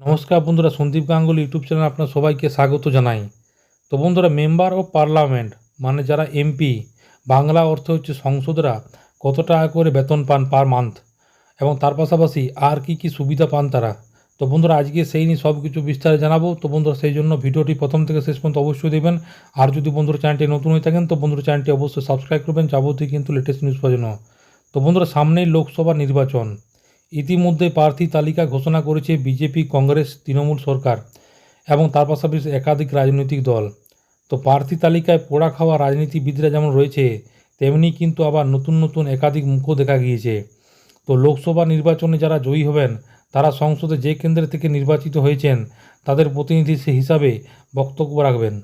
নমস্কার বন্ধুরা, Sandeep Ganguly YouTube channel আপনার সবাইকে স্বাগত জানাই। তো বন্ধুরা, মেম্বার অফ পার্লামেন্ট মানে যারা এমপি, বাংলা অর্থ হচ্ছে সংসদরা, কত টাকা করে বেতন পান পার মান্থ? এবং তার পাশাপাশি আর কি কি সুবিধা পান তারা? তো বন্ধুরা, আজকে সেই নিয়ে সব কিছু বিস্তারে জানাব। তো বন্ধুরা, সেই জন্য ভিডিওটি প্রথম থেকে শেষ পর্যন্ত অবশ্যই দেবেন আর যদি বন্ধুরা চ্যানেলটি নতুন হয়ে থাকেন, তো বন্ধুরা চ্যানেলটি অবশ্যই সাবস্ক্রাইব করবেন, যাবতীয় কিন্তু লেটেস্ট নিউজ পাওয়ার জন্য তো বন্ধুরা, সামনেই লোকসভা নির্বাচন। ইতিমধ্যে প্রার্থী তালিকা ঘোষণা করেছে বিজেপি, কংগ্রেস, তৃণমূল সরকার এবং তার পাশাপাশি একাধিক রাজনৈতিক দল। তো প্রার্থী তালিকায় পোড়া খাওয়া রাজনীতিবিদরা যেমন রয়েছে, তেমনি কিন্তু আবার নতুন নতুন একাধিক মুখও দেখা গিয়েছে। তো লোকসভা নির্বাচনে যারা জয়ী হবেন, তারা সংসদে যে কেন্দ্র থেকে নির্বাচিত হয়েছেন, তাদের প্রতিনিধি সে হিসাবে বক্তব্য রাখবেন।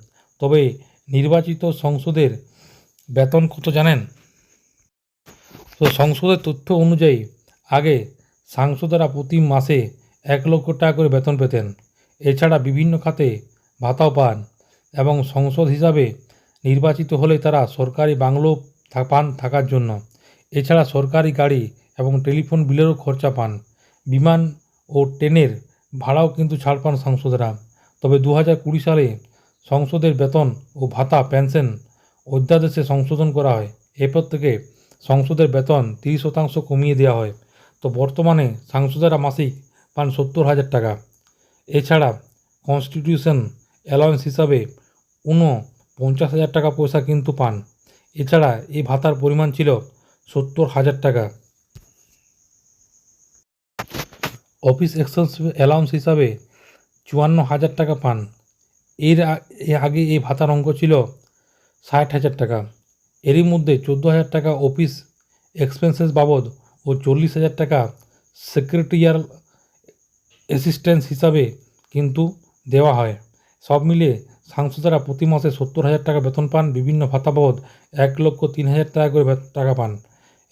তবে নির্বাচিত সংসদের বেতন কত জানেন? তো সংসদের তথ্য অনুযায়ী, আগে সাংসদেরা প্রতি মাসে এক লক্ষ টাকা করে বেতন পেতেন। এছাড়া বিভিন্ন খাতে ভাতাও পান এবং সংসদ হিসাবে নির্বাচিত হলে তারা সরকারি বাংলো পান থাকার জন্য। এছাড়া সরকারি গাড়ি এবং টেলিফোন বিলেরও খরচা পান। বিমান ও ট্রেনের ভাড়াও কিন্তু ছাড় পান সাংসদরা। তবে দু কুড়ি সালে সংসদের বেতন ও ভাতা পেনশন অধ্যাদেশে সংশোধন করা হয়। এরপর থেকে সংসদের বেতন তিরিশ শতাংশ কমিয়ে দেওয়া হয়। তো বর্তমানে সাংসদেরা মাসিক পান সত্তর হাজার টাকা। এছাড়া কনস্টিটিউশন অ্যালাউন্স হিসাবে উন পঞ্চাশ হাজার টাকা পয়সা কিন্তু পান। এছাড়া এই ভাতার পরিমাণ ছিল সত্তর হাজার টাকা। অফিস এক্সপেন্স অ্যালাউন্স হিসাবে চুয়ান্ন হাজার টাকা পান। এর আগে এই ভাতার অঙ্ক ছিল ষাট হাজার টাকা। এরই মধ্যে চোদ্দ হাজার টাকা অফিস এক্সপেন্সেস বাবদ ও চল্লিশ হাজার টাকা সেক্রেটারিয়াল অ্যাসিস্ট্যান্স হিসাবে কিন্তু দেওয়া হয়। সব মিলিয়ে সাংসদেরা প্রতি মাসে সত্তর হাজার টাকা বেতন পান, বিভিন্ন ভাতা এক লক্ষ তিন হাজার টাকা করে টাকা পান।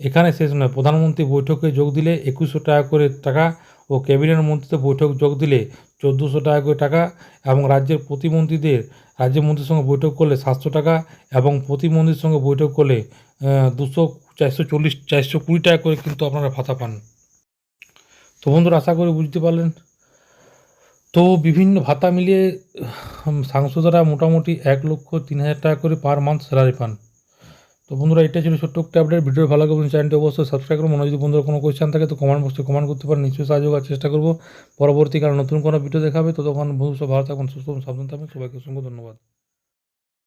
এখানে শেষ নয়, প্রধানমন্ত্রী বৈঠকে যোগ দিলে একুশশো টাকা করে টাকা ও ক্যাবিনেট মন্ত্রীতে বৈঠক যোগ দিলে চোদ্দোশো টাকা করে টাকা এবং রাজ্যের প্রতিমন্ত্রীদের, রাজ্যের মন্ত্রীর সঙ্গে বৈঠক করলে সাতশো টাকা এবং প্রতিমন্ত্রীর সঙ্গে বৈঠক করলে দুশো চারশো চল্লিশ, চারশো কুড়ি টাকা করে কিন্তু আপনারা ভাতা পান। তো বন্ধুরা, আশা করি বুঝতে পারলেন। তো বিভিন্ন ভাতা মিলিয়ে সাংসদরা মোটামুটি এক লক্ষ তিন হাজার টাকা করে পার মান্থ স্যালারি পান। তো বন্ধুরা এটা ছিল ছোট্ট একটা আপডেট ভিডিও ভালো লাগবে চ্যানেলটি অবশ্যই সাবস্ক্রাইব করুন। মনে যদি বন্ধুরা কোনো কোয়েশ্চেন থাকে, তো কমেন্ট বক্সে কমেন্ট করতে পারেন। নিশ্চয়ই সাহায্য করার চেষ্টা করব। পরবর্তীকালে নতুন কোনো ভিডিও দেখাবে। তো তখন বন্ধু সব ভালো থাকুন, সুস্থ সাবধান থাকবেন সবাইকে অসংখ্য ধন্যবাদ।